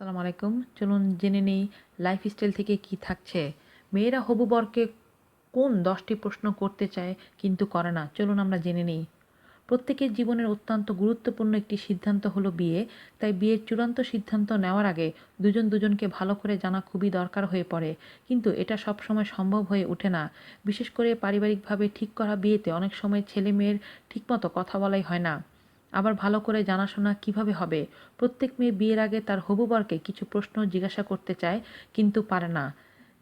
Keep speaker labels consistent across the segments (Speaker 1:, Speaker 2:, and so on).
Speaker 1: সালাম আলাইকুম। চলুন জেনে নেই লাইফস্টাইল থেকে কি থাকছে। মেয়েরা হবু বরকে কোন দশটি প্রশ্ন করতে চায় কিন্তু করে না। চলুন আমরা জেনে নিই। প্রত্যেকের জীবনের অত্যন্ত গুরুত্বপূর্ণ একটি সিদ্ধান্ত হলো বিয়ে। তাই বিয়ের চূড়ান্ত সিদ্ধান্ত নেওয়ার আগে দুজন দুজনকে ভালো করে জানা খুবই দরকার হয়ে পড়ে। কিন্তু এটা সবসময় সম্ভব হয়ে ওঠে না। বিশেষ করে পারিবারিকভাবে ঠিক করা বিয়েতে অনেক সময় ছেলে মেয়ের ঠিকমতো কথা বলাই হয় না। আবার ভালো করে জানাশোনা কীভাবে হবে? প্রত্যেক মেয়ে বিয়ের আগে তার হবু বরকে কিছু প্রশ্ন জিজ্ঞাসা করতে চায়, কিন্তু পারে না।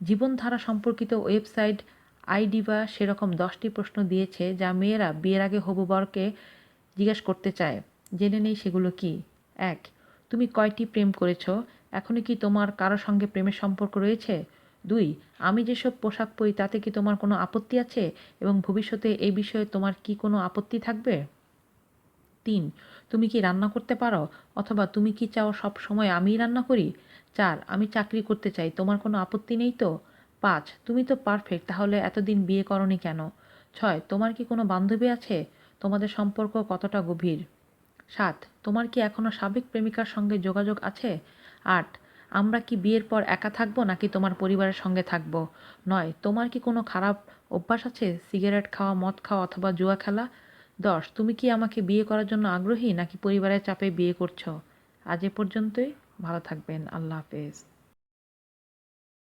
Speaker 1: জীবনধারা সম্পর্কিত ওয়েবসাইট আইডিবা সেরকম দশটি প্রশ্ন দিয়েছে যা মেয়েরা বিয়ের আগে হবু বরকে জিজ্ঞেস করতে চায়। জেনে নেই সেগুলো কি? এক, তুমি কয়টি প্রেম করেছ? এখনও কি তোমার কারও সঙ্গে প্রেমের সম্পর্ক রয়েছে? দুই, আমি যেসব পোশাক পরি তাতে কি তোমার কোনো আপত্তি আছে? এবং ভবিষ্যতে এই বিষয়ে তোমার কি কোনো আপত্তি থাকবে? তিন, তুমি কি রান্না করতে পারো? অথবা তুমি কি চাও সব সময় আমিই রান্না করি? চার, আমি চাকরি করতে চাই, তোমার কোনো আপত্তি নেই তো? পাঁচ, তুমি তো পারফেক্ট তাহলে এতদিন বিয়ে করনি কেন? ছয়, তোমার কি কোনো বান্ধবী আছে? তোমাদের সম্পর্ক কতটা গভীর? সাত, তোমার কি এখনও সাবেক প্রেমিকার সঙ্গে যোগাযোগ আছে? আট, আমরা কি বিয়ের পর একা থাকব নাকি তোমার পরিবারের সঙ্গে থাকব? নয়, তোমার কি কোনো খারাপ অভ্যাস আছে? সিগারেট খাওয়া, মদ খাওয়া অথবা জুয়া খেলা? দশ, তুমি কি আমাকে বিয়ে করার জন্য আগ্রহী নাকি পরিবারের চাপে বিয়ে করছ? আজ এ পর্যন্তই, ভালো থাকবেন, আল্লাহ হাফেজ।